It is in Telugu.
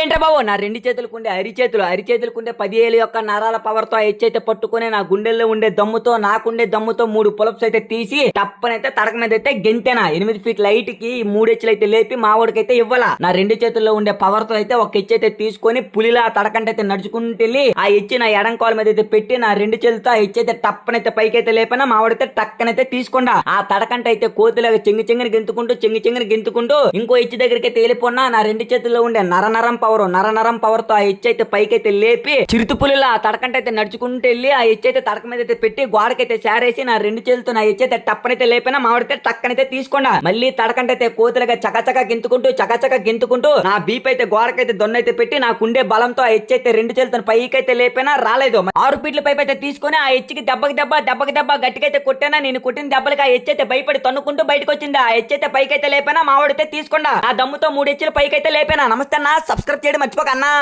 ఏంట్రా బాబు? నా రెండు చేతులకు ఉండే అరిచేతులు అరిచేతులకు ఉండే పదివేలు యొక్క నరాల పవర్తో ఆ హెచ్చు పట్టుకుని నా గుండెల్లో ఉండే దమ్ముతో నాకుండే దమ్ముతో మూడు పులప్స్ అయితే తీసి తప్పనైతే తడక మీద అయితే గెంతేనా? ఎనిమిది ఫీట్ లైట్కి మూడెచ్చులు మూడు అయితే లేపి మా వాడికైతే ఇవ్వాల? నా రెండు చేతుల్లో ఉండే పవర్తో అయితే ఒక ఎచ్చి అయితే తీసుకొని పులిలా తడకంటైతే అయితే నడుచుకుంటూ వెళ్ళి ఆ ఎచ్చి నా ఎడం కాలు మీద అయితే పెట్టి నా రెండు చేతులతో ఆ హెచ్చు అయితే టప్పనైతే పైకైతే లేపినా? మా వాడైతే టక్కనైతే తీసుకుండా. ఆ తడకంట అయితే కోతిలాగా చెంగి చెంగిని గెంతుకుంటూ చెంగి చెంగిని గెంతుకుంటూ ఇంకో ఎచ్చి దగ్గరికి అయితే వెళ్ళిపోన్నా నా రెండు చేతుల్లో ఉండే నర నరం పవర్ నర నరం పవర్తో ఆ హెచ్ అయితే పైకైతే లేపి చిరుతుపులిలా తడకంటైతే ఆ నడుచుకుంటూ వెళ్ళి ఆ హెచ్ అయితే తడక మీద అయితే పెట్టి గోడకైతే చేరేసి నా రెండు చేతులతో నా హెచ్ అయితే టప్పనైతే లేపినా మామిడితే టక్కనైతే తీసుకున్నా మళ్ళీ తడకంటైతే కోతులుగా చకచక గెంతుకుంటూ చకచక గింతుకుంటూ నా బీప్ అయితే గోడకైతే దొన్నైతే పెట్టి నాకుండే బలంతో ఆ హెచ్ అయితే రెండు చేతులతో పైకైతే లేపినా రాలేదు. ఆరు పీట్ల పైపు అయితే తీసుకొని ఆ హెచ్కి దెబ్బకి దెబ్బ దెబ్బకి దెబ్బ గట్టికైతే కొట్టినా కొట్టానా నేను కొట్టిన దెబ్బలకి ఆ హెచ్ అయితే భయపడి తన్నుకుంటూ బయటకు వచ్చింది ఆ హెచ్ అయితే పైకైతే లేపినా లేపానా తీసుకుండా. ఆ దమ్ముతో మూడు హెచ్చులు పైకైతే లేపినా. నమస్తే నా సబ్స్క్రైబ్ చేయడం మర్చిపోకన్నా